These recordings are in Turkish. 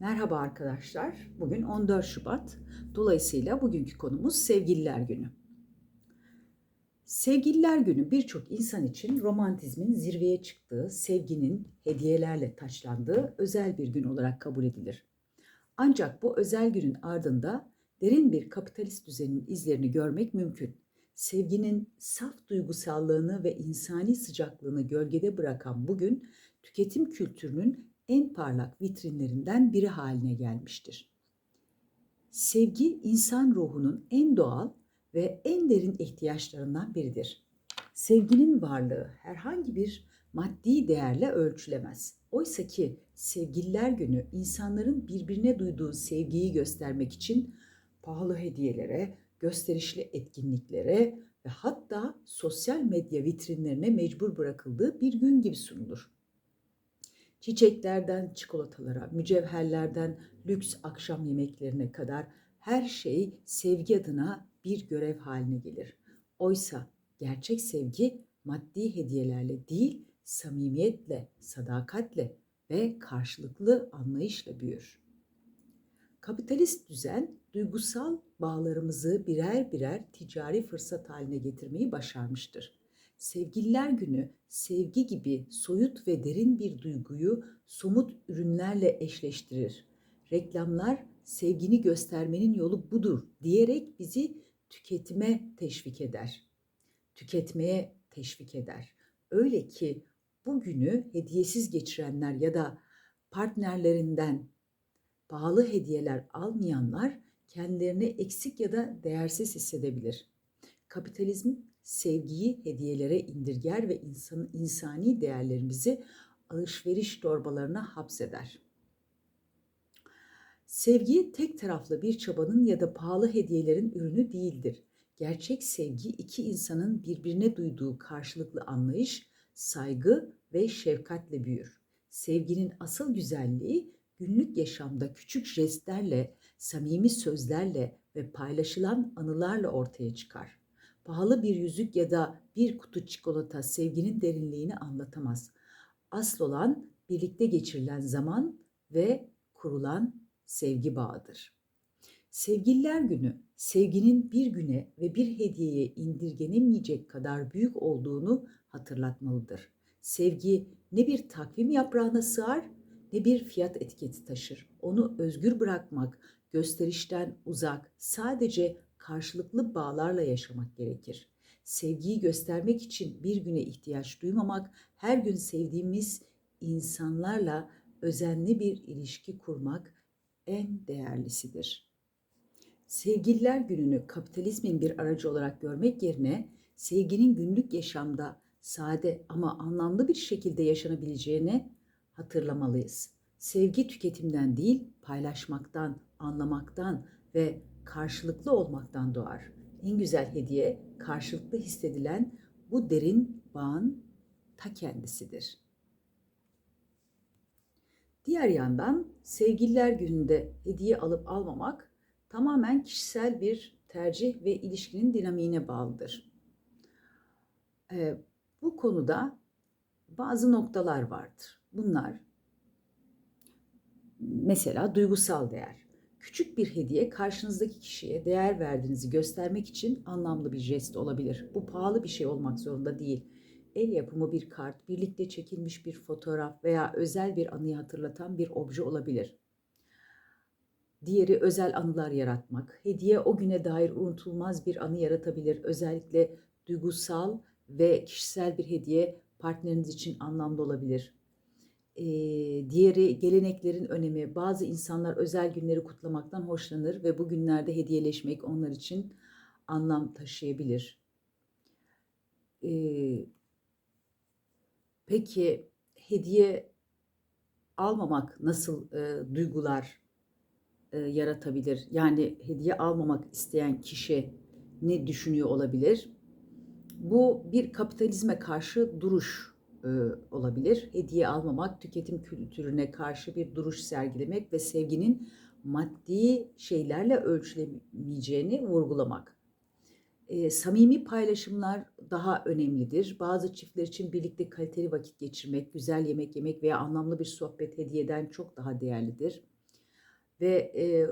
Merhaba arkadaşlar. Bugün 14 Şubat. Dolayısıyla bugünkü konumuz Sevgililer Günü. Sevgililer Günü birçok insan için romantizmin zirveye çıktığı, sevginin hediyelerle taçlandığı özel bir gün olarak kabul edilir. Ancak bu özel günün ardında derin bir kapitalist düzenin izlerini görmek mümkün. Sevginin saf duygusallığını ve insani sıcaklığını gölgede bırakan bugün tüketim kültürünün en parlak vitrinlerinden biri haline gelmiştir. Sevgi insan ruhunun en doğal ve en derin ihtiyaçlarından biridir. Sevginin varlığı herhangi bir maddi değerle ölçülemez. Oysa ki Sevgililer Günü insanların birbirine duyduğu sevgiyi göstermek için pahalı hediyelere, gösterişli etkinliklere ve hatta sosyal medya vitrinlerine mecbur bırakıldığı bir gün gibi sunulur. Çiçeklerden çikolatalara, mücevherlerden lüks akşam yemeklerine kadar her şey sevgi adına bir görev haline gelir. Oysa gerçek sevgi maddi hediyelerle değil, samimiyetle, sadakatle ve karşılıklı anlayışla büyür. Kapitalist düzen duygusal bağlarımızı birer birer ticari fırsat haline getirmeyi başarmıştır. Sevgililer Günü sevgi gibi soyut ve derin bir duyguyu somut ürünlerle eşleştirir. Reklamlar sevgini göstermenin yolu budur diyerek bizi tüketime teşvik eder. Tüketmeye teşvik eder. Öyle ki bugünü hediyesiz geçirenler ya da partnerlerinden pahalı hediyeler almayanlar kendilerini eksik ya da değersiz hissedebilir. Kapitalizm sevgiyi hediyelere indirger ve insan, insani değerlerimizi alışveriş torbalarına hapseder. Sevgi tek taraflı bir çabanın ya da pahalı hediyelerin ürünü değildir. Gerçek sevgi iki insanın birbirine duyduğu karşılıklı anlayış, saygı ve şefkatle büyür. Sevginin asıl güzelliği günlük yaşamda küçük jestlerle, samimi sözlerle ve paylaşılan anılarla ortaya çıkar. Pahalı bir yüzük ya da bir kutu çikolata sevginin derinliğini anlatamaz. Asıl olan birlikte geçirilen zaman ve kurulan sevgi bağıdır. Sevgililer günü sevginin bir güne ve bir hediyeye indirgenemeyecek kadar büyük olduğunu hatırlatmalıdır. Sevgi ne bir takvim yaprağına sığar ne bir fiyat etiketi taşır. Onu özgür bırakmak, gösterişten uzak, sadece karşılıklı bağlarla yaşamak gerekir. Sevgiyi göstermek için bir güne ihtiyaç duymamak, her gün sevdiğimiz insanlarla özenli bir ilişki kurmak en değerlisidir. Sevgililer gününü kapitalizmin bir aracı olarak görmek yerine sevginin günlük yaşamda sade ama anlamlı bir şekilde yaşanabileceğini hatırlamalıyız. Sevgi tüketimden değil, paylaşmaktan, anlamaktan ve karşılıklı olmaktan doğar. En güzel hediye karşılıklı hissedilen bu derin bağın ta kendisidir. Diğer yandan sevgililer gününde hediye alıp almamak tamamen kişisel bir tercih ve ilişkinin dinamiğine bağlıdır. Ee, bu konuda bazı noktalar vardır. Bunlar mesela duygusal değer. Küçük bir hediye karşınızdaki kişiye değer verdiğinizi göstermek için anlamlı bir jest olabilir. Bu pahalı bir şey olmak zorunda değil. El yapımı bir kart, birlikte çekilmiş bir fotoğraf veya özel bir anıyı hatırlatan bir obje olabilir. Diğeri özel anılar yaratmak. Hediye o güne dair unutulmaz bir anı yaratabilir. Özellikle duygusal ve kişisel bir hediye partneriniz için anlamlı olabilir e, diğeri geleneklerin önemi. Bazı insanlar özel günleri kutlamaktan hoşlanır ve bu günlerde hediyeleşmek onlar için anlam taşıyabilir. E, peki hediye almamak nasıl e, duygular e, yaratabilir? Yani hediye almamak isteyen kişi ne düşünüyor olabilir? Bu bir kapitalizme karşı duruş e, olabilir. Hediye almamak, tüketim kültürüne karşı bir duruş sergilemek ve sevginin maddi şeylerle ölçülemeyeceğini vurgulamak. E, samimi paylaşımlar daha önemlidir. Bazı çiftler için birlikte kaliteli vakit geçirmek, güzel yemek yemek veya anlamlı bir sohbet hediyeden çok daha değerlidir. ve e,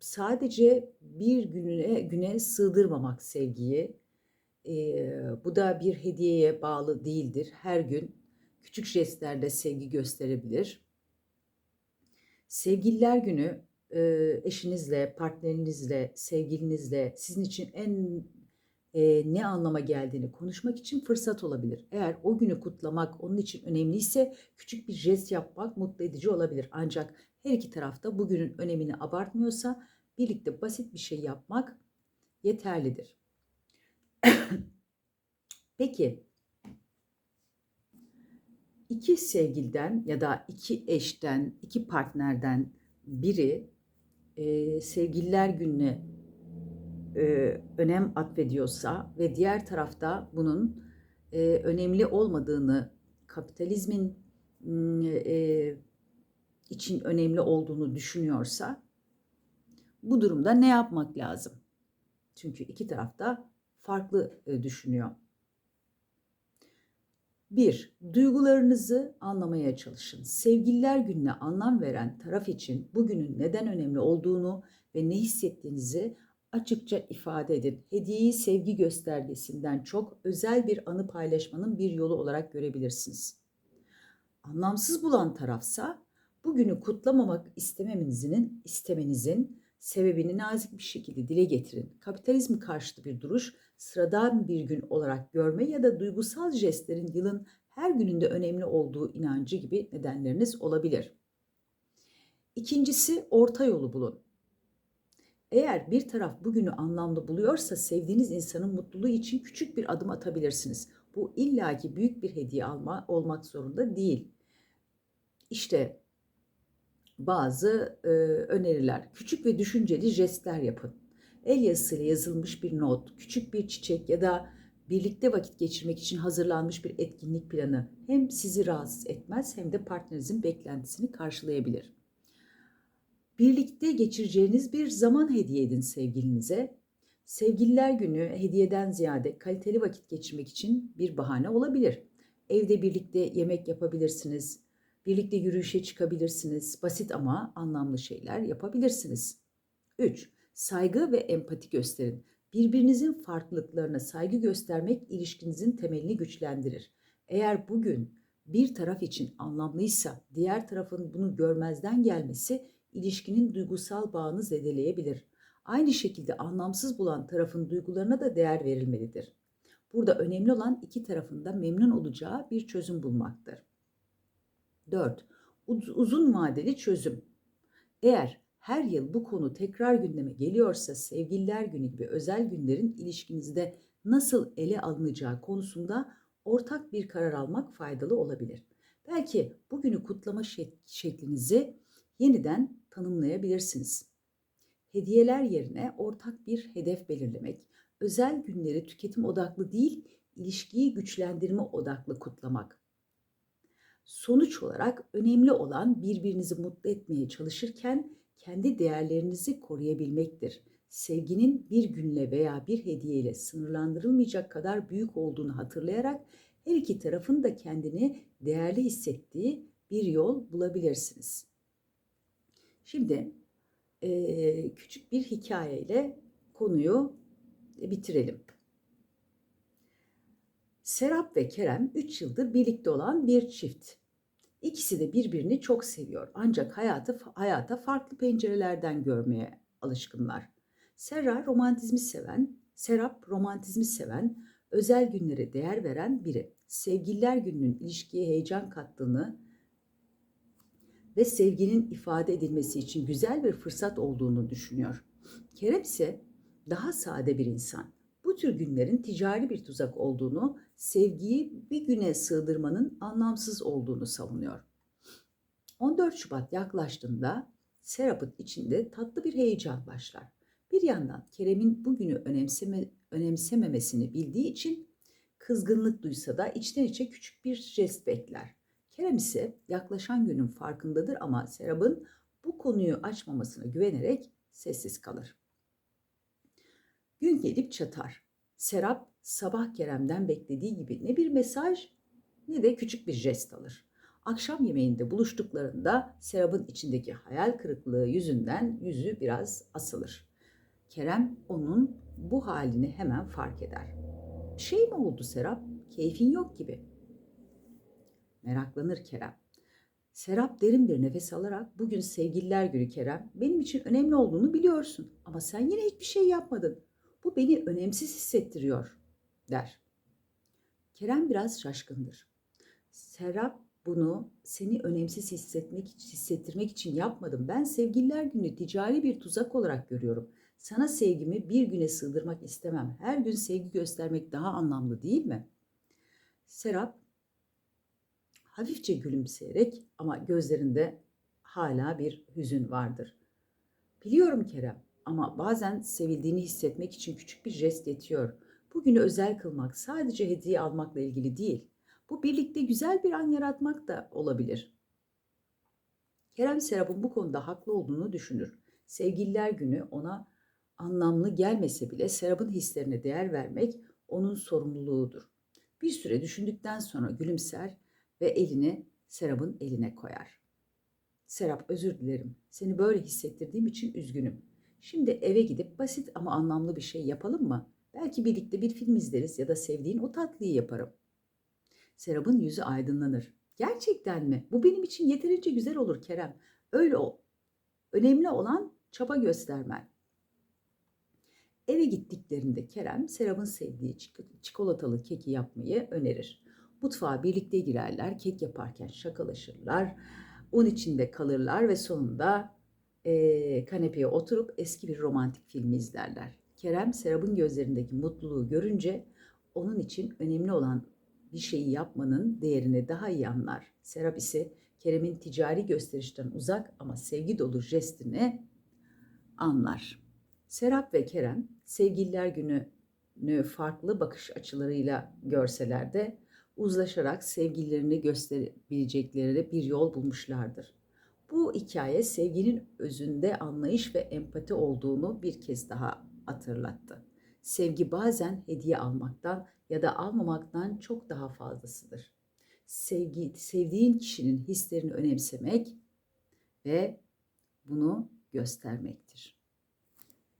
sadece bir gününe güne sığdırmamak sevgiyi. E, bu da bir hediyeye bağlı değildir. Her gün küçük jestlerle sevgi gösterebilir. Sevgililer günü e, eşinizle, partnerinizle, sevgilinizle sizin için en e, ne anlama geldiğini konuşmak için fırsat olabilir. Eğer o günü kutlamak onun için önemliyse küçük bir jest yapmak mutlu edici olabilir. Ancak her iki tarafta bugünün önemini abartmıyorsa birlikte basit bir şey yapmak yeterlidir. Peki iki sevgiliden ya da iki eşten, iki partnerden biri e, sevgililer gününe e, önem atfediyorsa ve diğer tarafta bunun e, önemli olmadığını, kapitalizmin e, için önemli olduğunu düşünüyorsa bu durumda ne yapmak lazım? Çünkü iki tarafta farklı e, düşünüyor. Bir, duygularınızı anlamaya çalışın. Sevgililer gününe anlam veren taraf için bugünün neden önemli olduğunu ve ne hissettiğinizi açıkça ifade edin. Hediyeyi sevgi göstergesinden çok özel bir anı paylaşmanın bir yolu olarak görebilirsiniz. Anlamsız bulan tarafsa bugünü kutlamamak istememenizin, istemenizin sebebini nazik bir şekilde dile getirin. Kapitalizm karşıtı bir duruş, sıradan bir gün olarak görme ya da duygusal jestlerin yılın her gününde önemli olduğu inancı gibi nedenleriniz olabilir. İkincisi orta yolu bulun. Eğer bir taraf bugünü anlamlı buluyorsa sevdiğiniz insanın mutluluğu için küçük bir adım atabilirsiniz. Bu illaki büyük bir hediye alma olmak zorunda değil. İşte bazı e, öneriler. Küçük ve düşünceli jestler yapın. El yazısıyla yazılmış bir not, küçük bir çiçek ya da birlikte vakit geçirmek için hazırlanmış bir etkinlik planı hem sizi rahatsız etmez hem de partnerinizin beklentisini karşılayabilir. Birlikte geçireceğiniz bir zaman hediye edin sevgilinize. Sevgililer günü hediyeden ziyade kaliteli vakit geçirmek için bir bahane olabilir. Evde birlikte yemek yapabilirsiniz, birlikte yürüyüşe çıkabilirsiniz, basit ama anlamlı şeyler yapabilirsiniz. 3. Saygı ve empati gösterin. Birbirinizin farklılıklarına saygı göstermek ilişkinizin temelini güçlendirir. Eğer bugün bir taraf için anlamlıysa diğer tarafın bunu görmezden gelmesi ilişkinin duygusal bağını zedeleyebilir. Aynı şekilde anlamsız bulan tarafın duygularına da değer verilmelidir. Burada önemli olan iki tarafın da memnun olacağı bir çözüm bulmaktır. 4. Uzun vadeli çözüm. Eğer her yıl bu konu tekrar gündeme geliyorsa sevgililer günü gibi özel günlerin ilişkinizde nasıl ele alınacağı konusunda ortak bir karar almak faydalı olabilir. Belki bugünü kutlama şeklinizi yeniden tanımlayabilirsiniz. Hediyeler yerine ortak bir hedef belirlemek, özel günleri tüketim odaklı değil, ilişkiyi güçlendirme odaklı kutlamak. Sonuç olarak önemli olan birbirinizi mutlu etmeye çalışırken kendi değerlerinizi koruyabilmektir. Sevginin bir günle veya bir hediyeyle sınırlandırılmayacak kadar büyük olduğunu hatırlayarak her iki tarafın da kendini değerli hissettiği bir yol bulabilirsiniz. Şimdi küçük bir hikayeyle konuyu bitirelim. Serap ve Kerem 3 yıldır birlikte olan bir çift. İkisi de birbirini çok seviyor ancak hayatı hayata farklı pencerelerden görmeye alışkınlar. Serra romantizmi seven, Serap romantizmi seven, özel günlere değer veren biri. Sevgililer gününün ilişkiye heyecan kattığını ve sevginin ifade edilmesi için güzel bir fırsat olduğunu düşünüyor. Kerem ise daha sade bir insan. Tür günlerin ticari bir tuzak olduğunu, sevgiyi bir güne sığdırmanın anlamsız olduğunu savunuyor. 14 Şubat yaklaştığında Serap'ın içinde tatlı bir heyecan başlar. Bir yandan Kerem'in bugünü önemseme, önemsememesini bildiği için kızgınlık duysa da içten içe küçük bir jest bekler. Kerem ise yaklaşan günün farkındadır ama Serap'ın bu konuyu açmamasına güvenerek sessiz kalır. Gün gelip çatar. Serap sabah Kerem'den beklediği gibi ne bir mesaj ne de küçük bir jest alır. Akşam yemeğinde buluştuklarında Serap'ın içindeki hayal kırıklığı yüzünden yüzü biraz asılır. Kerem onun bu halini hemen fark eder. Şey mi oldu Serap? Keyfin yok gibi. Meraklanır Kerem. Serap derin bir nefes alarak bugün sevgililer günü Kerem benim için önemli olduğunu biliyorsun ama sen yine hiçbir şey yapmadın. Bu beni önemsiz hissettiriyor der. Kerem biraz şaşkındır. Serap bunu seni önemsiz hissetmek hissettirmek için yapmadım. Ben sevgililer günü ticari bir tuzak olarak görüyorum. Sana sevgimi bir güne sığdırmak istemem. Her gün sevgi göstermek daha anlamlı değil mi? Serap hafifçe gülümseyerek ama gözlerinde hala bir hüzün vardır. Biliyorum Kerem ama bazen sevildiğini hissetmek için küçük bir jest yetiyor. Bugünü özel kılmak sadece hediye almakla ilgili değil. Bu birlikte güzel bir an yaratmak da olabilir. Kerem Serap'ın bu konuda haklı olduğunu düşünür. Sevgililer günü ona anlamlı gelmese bile Serap'ın hislerine değer vermek onun sorumluluğudur. Bir süre düşündükten sonra gülümser ve elini Serap'ın eline koyar. Serap özür dilerim. Seni böyle hissettirdiğim için üzgünüm. Şimdi eve gidip basit ama anlamlı bir şey yapalım mı? Belki birlikte bir film izleriz ya da sevdiğin o tatlıyı yaparım. Serap'ın yüzü aydınlanır. Gerçekten mi? Bu benim için yeterince güzel olur Kerem. Öyle o. Önemli olan çaba göstermen. Eve gittiklerinde Kerem Serap'ın sevdiği çikolatalı keki yapmayı önerir. Mutfağa birlikte girerler, kek yaparken şakalaşırlar, un içinde kalırlar ve sonunda e, kanepeye oturup eski bir romantik filmi izlerler. Kerem Serap'ın gözlerindeki mutluluğu görünce onun için önemli olan bir şeyi yapmanın değerini daha iyi anlar. Serap ise Kerem'in ticari gösterişten uzak ama sevgi dolu jestini anlar. Serap ve Kerem sevgililer gününü farklı bakış açılarıyla görseler de uzlaşarak sevgililerini gösterebilecekleri bir yol bulmuşlardır. Bu hikaye sevginin özünde anlayış ve empati olduğunu bir kez daha hatırlattı. Sevgi bazen hediye almaktan ya da almamaktan çok daha fazlasıdır. Sevgi, sevdiğin kişinin hislerini önemsemek ve bunu göstermektir.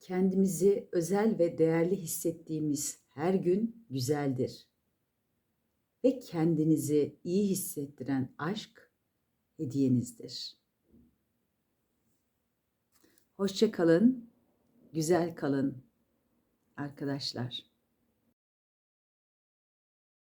Kendimizi özel ve değerli hissettiğimiz her gün güzeldir. Ve kendinizi iyi hissettiren aşk hediyenizdir. Hoşça kalın, güzel kalın arkadaşlar.